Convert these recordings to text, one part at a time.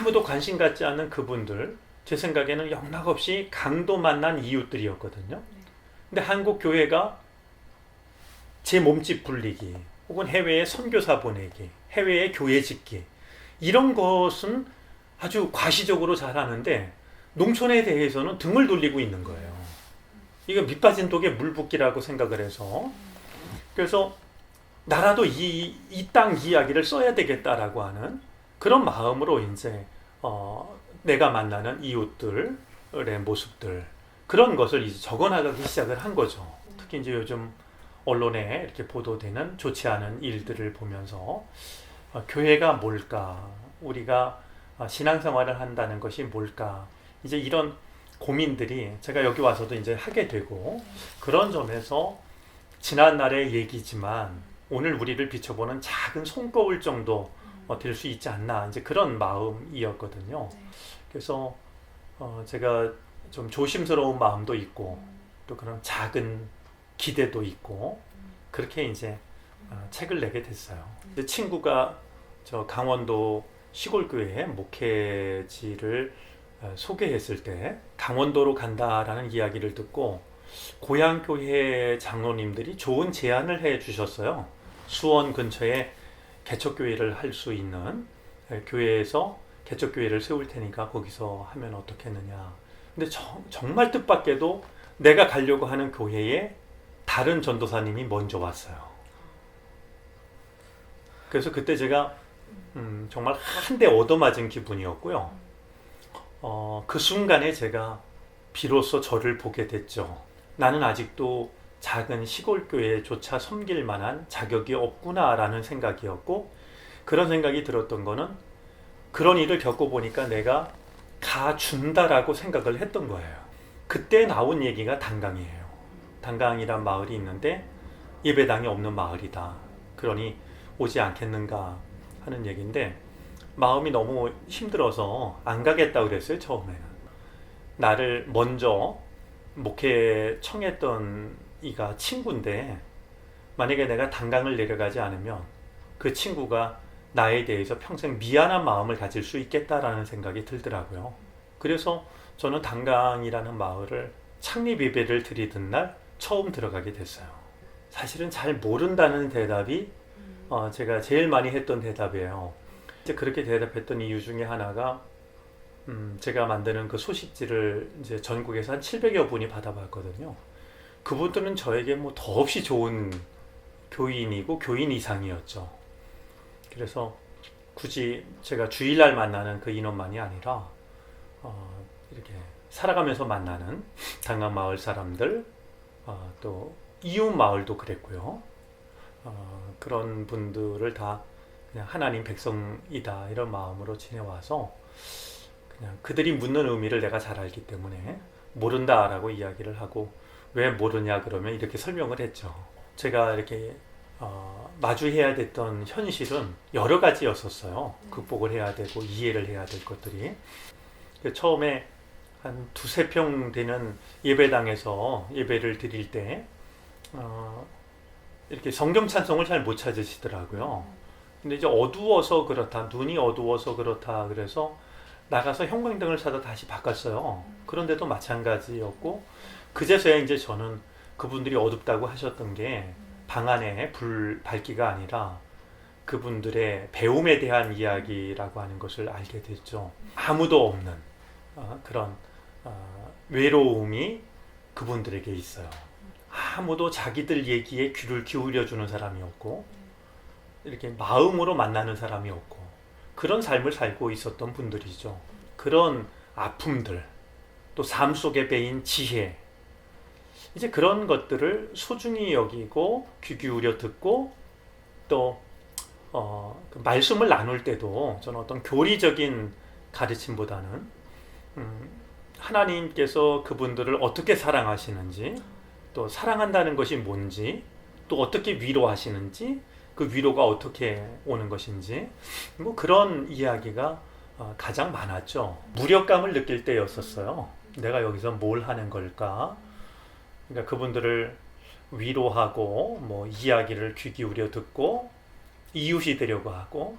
아무도 관심 갖지 않는 그분들 제 생각에는 영락없이 강도 만난 이웃들이었거든요. 근데 한국 교회가 제 몸집 불리기 혹은 해외에 선교사 보내기, 해외에 교회 짓기 이런 것은 아주 과시적으로 잘하는데 농촌에 대해서는 등을 돌리고 있는 거예요. 이거 밑빠진 독에 물 붓기라고 생각을 해서 그래서 나라도 이 이 땅 이야기를 써야 되겠다라고 하는 그런 마음으로 이제 어, 내가 만나는 이웃들의 모습들 그런 것을 이제 적어나가기 시작을 한 거죠. 특히 이제 요즘 언론에 이렇게 보도되는 좋지 않은 일들을 보면서 어, 교회가 뭘까, 우리가 어, 신앙생활을 한다는 것이 뭘까, 이제 이런 고민들이 제가 여기 와서도 이제 하게 되고 그런 점에서 지난 날의 얘기지만 오늘 우리를 비춰보는 작은 손거울 정도 어, 될 수 있지 않나 이제 그런 마음이었거든요. 그래서 어, 제가 좀 조심스러운 마음도 있고 또 그런 작은 기대도 있고 그렇게 이제 어, 책을 내게 됐어요. 이제 친구가 저 강원도 시골 교회 목회지를 어, 소개했을 때 강원도로 간다라는 이야기를 듣고 고향 교회 장로님들이 좋은 제안을 해 주셨어요. 수원 근처에 개척교회를 할 수 있는 예, 교회에서 개척교회를 세울 테니까 거기서 하면 어떻겠느냐. 근데 정, 정말 뜻밖에도 내가 가려고 하는 교회에 다른 전도사님이 먼저 왔어요. 그래서 그때 제가 음, 정말 한 대 얻어맞은 기분이었고요. 어, 그 순간에 제가 비로소 저를 보게 됐죠. 나는 아직도 작은 시골 교회조차 섬길 만한 자격이 없구나라는 생각이었고 그런 생각이 들었던 거는 그런 일을 겪어보니까 내가 가준다라고 생각을 했던 거예요. 그때 나온 얘기가 단강이에요. 단강이란 마을이 있는데 예배당이 없는 마을이다. 그러니 오지 않겠는가 하는 얘기인데 마음이 너무 힘들어서 안 가겠다 그랬어요 처음에는. 나를 먼저 목회 청했던 이가 친구인데 만약에 내가 단강을 내려가지 않으면 그 친구가 나에 대해서 평생 미안한 마음을 가질 수 있겠다라는 생각이 들더라고요. 그래서 저는 단강이라는 마을을 창립 예배를 드리던 날 처음 들어가게 됐어요. 사실은 잘 모른다는 대답이 어, 제가 제일 많이 했던 대답이에요. 이제 그렇게 대답했던 이유 중에 하나가 음, 제가 만드는 그 소식지를 이제 전국에서 한 700여 분이 받아봤거든요. 그분들은 저에게 뭐 더없이 좋은 교인이고 교인 이상이었죠. 그래서 굳이 제가 주일날 만나는 그 인원만이 아니라 어, 이렇게 살아가면서 만나는 당강 마을 사람들 어, 또 이웃 마을도 그랬고요. 어, 그런 분들을 다 그냥 하나님 백성이다 이런 마음으로 지내와서 그냥 그들이 묻는 의미를 내가 잘 알기 때문에 모른다라고 이야기를 하고 왜 모르냐 그러면 이렇게 설명을 했죠. 제가 이렇게 어, 마주해야 됐던 현실은 여러 가지였었어요. 극복을 해야 되고 이해를 해야 될 것들이. 처음에 한 두세 평 되는 예배당에서 예배를 드릴 때 어, 이렇게 성경 찬송을 잘 못 찾으시더라고요. 근데 이제 어두워서 그렇다, 눈이 어두워서 그렇다 그래서 나가서 형광등을 사다 다시 바꿨어요. 그런데도 마찬가지였고 그제서야 이제 저는 그분들이 어둡다고 하셨던 게 방 안에 불 밝기가 아니라 그분들의 배움에 대한 이야기라고 하는 것을 알게 됐죠. 아무도 없는 어, 그런 어, 외로움이 그분들에게 있어요. 아무도 자기들 얘기에 귀를 기울여 주는 사람이 없고 이렇게 마음으로 만나는 사람이 없고 그런 삶을 살고 있었던 분들이죠. 그런 아픔들 또 삶 속에 배인 지혜 이제 그런 것들을 소중히 여기고 귀 기울여 듣고 또 어, 그 말씀을 나눌 때도 저는 어떤 교리적인 가르침보다는 음, 하나님께서 그분들을 어떻게 사랑하시는지 또 사랑한다는 것이 뭔지 또 어떻게 위로하시는지 그 위로가 어떻게 오는 것인지 뭐 그런 이야기가 어, 가장 많았죠. 무력감을 느낄 때였었어요. 내가 여기서 뭘 하는 걸까? 그러니까 그분들을 위로하고 뭐 이야기를 귀 기울여 듣고 이웃이 되려고 하고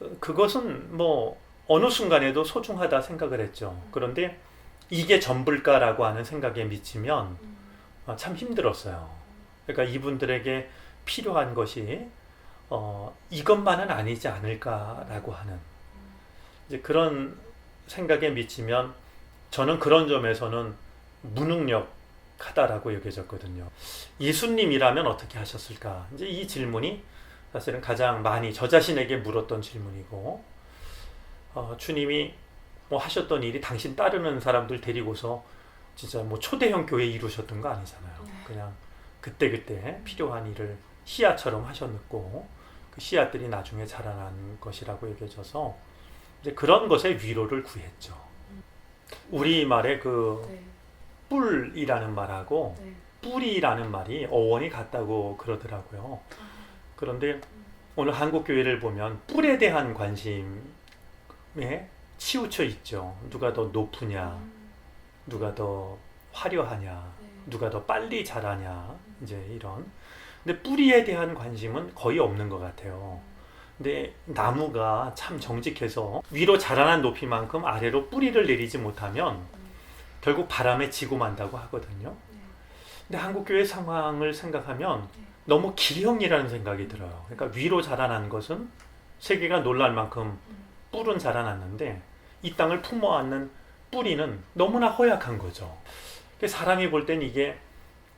어, 그것은 뭐 어느 순간에도 소중하다 생각을 했죠. 그런데 이게 전부일까라고 하는 생각에 미치면 어, 참 힘들었어요. 그러니까 이분들에게 필요한 것이 어, 이것만은 아니지 않을까라고 하는. 이제 그런 생각에 미치면 저는 그런 점에서는 무능력하다라고 여겨졌거든요. 예수님이라면 어떻게 하셨을까? 이제 이 질문이 사실은 가장 많이 저 자신에게 물었던 질문이고 어, 주님이 뭐 하셨던 일이 당신 따르는 사람들 데리고서 진짜 뭐 초대형 교회 이루셨던 거 아니잖아요. 그냥 그때 그때 필요한 일을 씨앗처럼 하셨고 그 씨앗들이 나중에 자라난 것이라고 여겨져서 이제 그런 것에 위로를 구했죠. 우리 말에 그 네. 뿔이라는 말하고 네. 뿌리라는 말이 어원이 같다고 그러더라고요. 그런데 오늘 한국 교회를 보면 뿔에 대한 관심에 치우쳐 있죠. 누가 더 높으냐, 누가 더 화려하냐, 네. 누가 더 빨리 자라냐, 이제 이런. 근데 뿌리에 대한 관심은 거의 없는 것 같아요. 근데 나무가 참 정직해서 위로 자라난 높이만큼 아래로 뿌리를 내리지 못하면 결국 바람에 지고 만다고 하거든요. 근데 한국 교회 상황을 생각하면 너무 기형이라는 생각이 들어요. 그러니까 위로 자라난 것은 세계가 놀랄 만큼 뿔은 자라났는데 이 땅을 품어 안는 뿌리는 너무나 허약한 거죠. 사람이 볼 땐 이게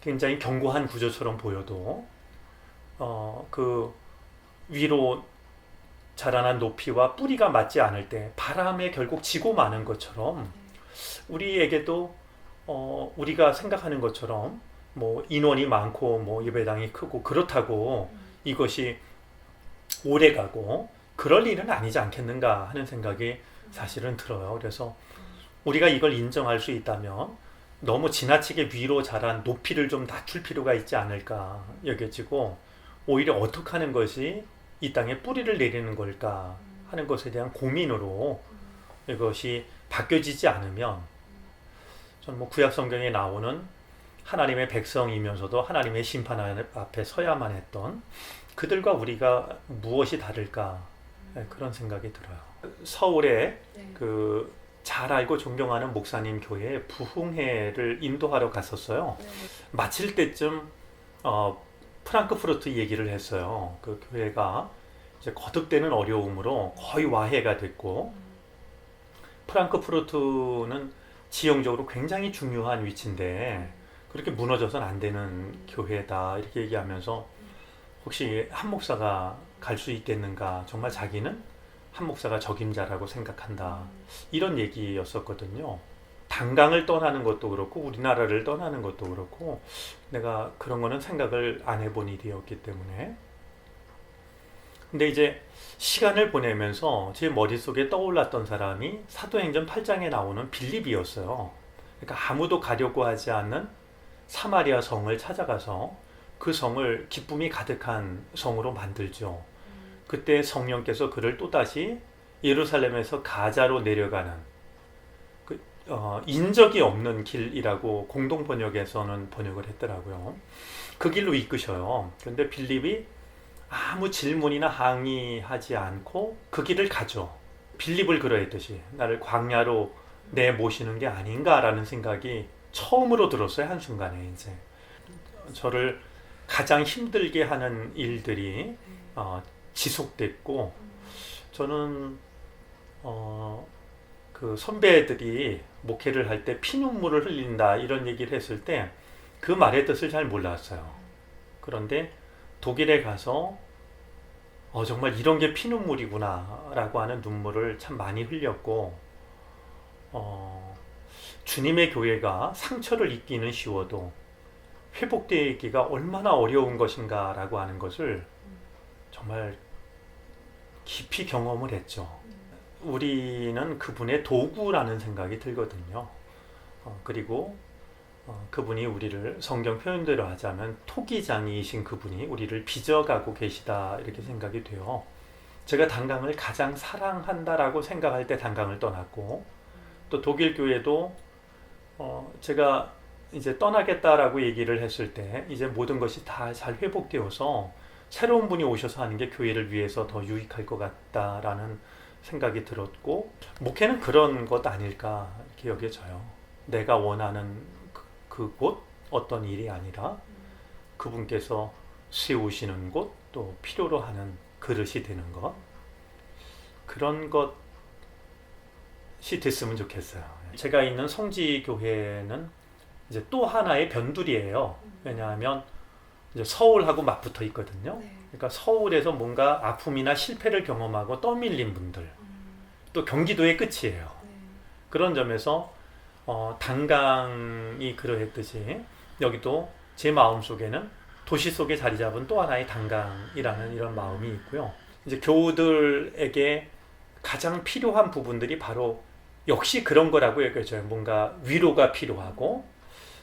굉장히 견고한 구조처럼 보여도 어, 그 위로 자라난 높이와 뿌리가 맞지 않을 때 바람에 결국 지고 마는 것처럼 우리에게도 어, 우리가 생각하는 것처럼 뭐 인원이 많고 뭐 예배당이 크고 그렇다고 이것이 오래 가고 그럴 일은 아니지 않겠는가 하는 생각이 사실은 들어요. 그래서 우리가 이걸 인정할 수 있다면 너무 지나치게 위로 자란 높이를 좀 낮출 필요가 있지 않을까 여겨지고 오히려 어떻게 하는 것이 이 땅에 뿌리를 내리는 걸까 하는 것에 대한 고민으로 이것이 바뀌어지지 않으면 저는 뭐 구약 성경에 나오는 하나님의 백성이면서도 하나님의 심판 앞에 서야만 했던 그들과 우리가 무엇이 다를까 네, 그런 생각이 들어요. 서울에 네. 그잘 알고 존경하는 목사님 교회에 부흥회를 인도하러 갔었어요. 네. 마칠 때쯤 어, 프랑크푸르트 얘기를 했어요. 그 교회가 이제 거듭되는 어려움으로 거의 와해가 됐고 프랑크푸르트는 지형적으로 굉장히 중요한 위치인데 그렇게 무너져서는 안 되는 교회다 이렇게 얘기하면서 혹시 한 목사가 갈 수 있겠는가 정말 자기는 한 목사가 적임자라고 생각한다 이런 얘기였었거든요. 당강을 떠나는 것도 그렇고 우리나라를 떠나는 것도 그렇고 내가 그런 거는 생각을 안 해본 일이었기 때문에 근데 이제 시간을 보내면서 제 머릿속에 떠올랐던 사람이 사도행전 8장에 나오는 빌립이었어요. 그러니까 아무도 가려고 하지 않는 사마리아 성을 찾아가서 그 성을 기쁨이 가득한 성으로 만들죠. 그때 성령께서 그를 또다시 예루살렘에서 가자로 내려가는 그, 어, 인적이 없는 길이라고 공동 번역에서는 번역을 했더라고요. 그 길로 이끄셔요. 그런데 빌립이 아무 질문이나 항의하지 않고 그 길을 가죠. 빌립을 그러했듯이 나를 광야로 내 모시는 게 아닌가라는 생각이 처음으로 들었어요 한 순간에 이제 저를 가장 힘들게 하는 일들이 어, 지속됐고 저는 어, 그 선배들이 목회를 할 때 피눈물을 흘린다 이런 얘기를 했을 때 그 말의 뜻을 잘 몰랐어요. 그런데 독일에 가서 어, 정말 이런 게 피눈물이구나라고 하는 눈물을 참 많이 흘렸고 어, 주님의 교회가 상처를 입기는 쉬워도 회복되기가 얼마나 어려운 것인가라고 하는 것을 정말 깊이 경험을 했죠. 우리는 그분의 도구라는 생각이 들거든요. 어, 그리고 어, 그분이 우리를 성경 표현대로 하자면 토기장이신 그분이 우리를 빚어가고 계시다 이렇게 생각이 돼요. 제가 단강을 가장 사랑한다라고 생각할 때 단강을 떠났고 또 독일 교회도 어, 제가 이제 떠나겠다라고 얘기를 했을 때 이제 모든 것이 다 잘 회복되어서 새로운 분이 오셔서 하는 게 교회를 위해서 더 유익할 것 같다라는 생각이 들었고 목회는 그런 것 아닐까 이렇게 여겨져요. 내가 원하는 그- 그곳 어떤 일이 아니라 그분께서 세우시는 곳 또 필요로 하는 그릇이 되는 것 그런 것이 됐으면 좋겠어요. 제가 있는 성지 교회는 이제 또 하나의 변두리예요. 왜냐하면 이제 서울하고 맞붙어 있거든요. 네. 그러니까 서울에서 뭔가 아픔이나 실패를 경험하고 떠밀린 분들 또 경기도의 끝이에요. 네. 그런 점에서 어, 단강이 그러했듯이 여기도 제 마음 속에는 도시 속에 자리 잡은 또 하나의 단강이라는 이런 마음이 있고요. 이제 교우들에게 가장 필요한 부분들이 바로 역시 그런 거라고 여겨져요. 뭔가 위로가 필요하고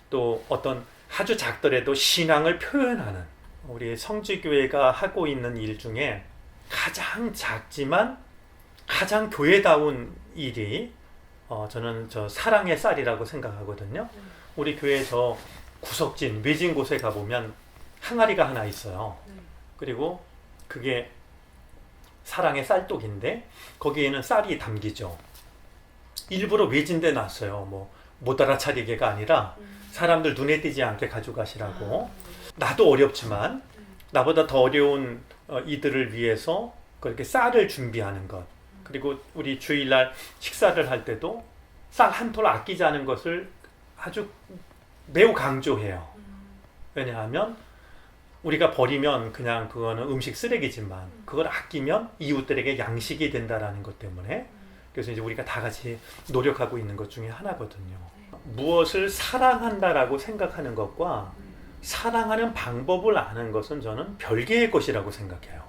또 어떤 아주 작더라도 신앙을 표현하는 우리 성지교회가 하고 있는 일 중에 가장 작지만 가장 교회다운 일이 어, 저는 저 사랑의 쌀이라고 생각하거든요. 우리 교회 저 구석진 외진 곳에 가보면 항아리가 하나 있어요. 네. 그리고 그게 사랑의 쌀독인데 거기에는 쌀이 담기죠. 일부러 외진데 놨어요. 뭐 못 알아차리게가 아니라 사람들 눈에 띄지 않게 가져가시라고. 나도 어렵지만 나보다 더 어려운 어, 이들을 위해서 그렇게 쌀을 준비하는 것. 그리고 우리 주일날 식사를 할 때도 쌀 한 톨 아끼지 않은 것을 아주 매우 강조해요. 왜냐하면 우리가 버리면 그냥 그거는 음식 쓰레기지만 그걸 아끼면 이웃들에게 양식이 된다라는 것 때문에 그래서 이제 우리가 다 같이 노력하고 있는 것 중에 하나거든요. 무엇을 사랑한다라고 생각하는 것과 사랑하는 방법을 아는 것은 저는 별개의 것이라고 생각해요.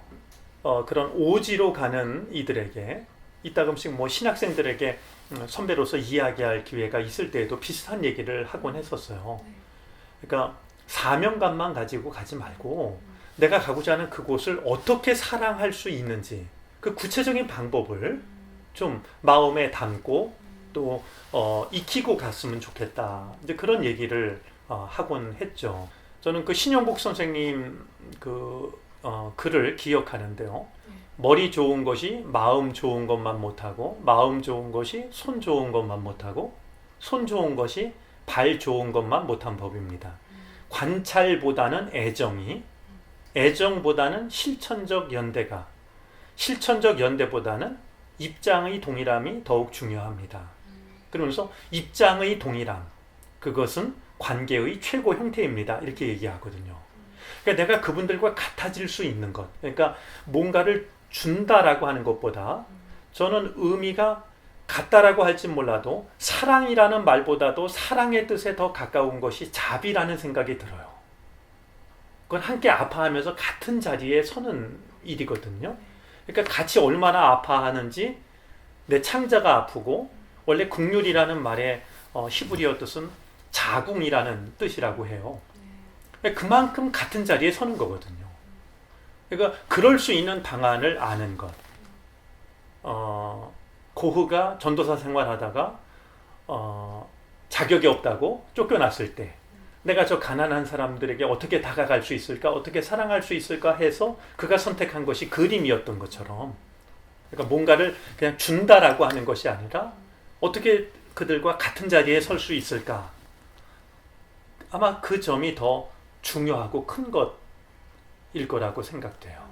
어, 그런 오지로 가는 이들에게 이따금씩 뭐 신학생들에게 음, 선배로서 이야기할 기회가 있을 때에도 비슷한 얘기를 하곤 했었어요. 그러니까 사명감만 가지고 가지 말고 내가 가고자 하는 그곳을 어떻게 사랑할 수 있는지 그 구체적인 방법을 좀 마음에 담고 또 어, 익히고 갔으면 좋겠다. 이제 그런 얘기를 어, 하곤 했죠. 저는 그 신영복 선생님 그 어, 글을 기억하는데요. 머리 좋은 것이 마음 좋은 것만 못하고 마음 좋은 것이 손 좋은 것만 못하고 손 좋은 것이 발 좋은 것만 못한 법입니다. 관찰보다는 애정이 애정보다는 실천적 연대가 실천적 연대보다는 입장의 동일함이 더욱 중요합니다. 그러면서 입장의 동일함 그것은 관계의 최고 형태입니다. 이렇게 얘기하거든요. 그러니까 내가 그분들과 같아질 수 있는 것. 그러니까 뭔가를 준다라고 하는 것보다 저는 의미가 같다라고 할지 몰라도 사랑이라는 말보다도 사랑의 뜻에 더 가까운 것이 자비라는 생각이 들어요. 그건 함께 아파하면서 같은 자리에 서는 일이거든요. 그러니까 같이 얼마나 아파하는지 내 창자가 아프고 원래 국률이라는 말의 어, 히브리어 뜻은 자궁이라는 뜻이라고 해요. 그만큼 같은 자리에 서는 거거든요. 그러니까 그럴 수 있는 방안을 아는 것. 어, 고흐가 전도사 생활하다가 어, 자격이 없다고 쫓겨났을 때 내가 저 가난한 사람들에게 어떻게 다가갈 수 있을까, 어떻게 사랑할 수 있을까 해서 그가 선택한 것이 그림이었던 것처럼 그러니까 뭔가를 그냥 준다라고 하는 것이 아니라 어떻게 그들과 같은 자리에 설 수 있을까? 아마 그 점이 더 중요하고 큰 것일 거라고 생각돼요.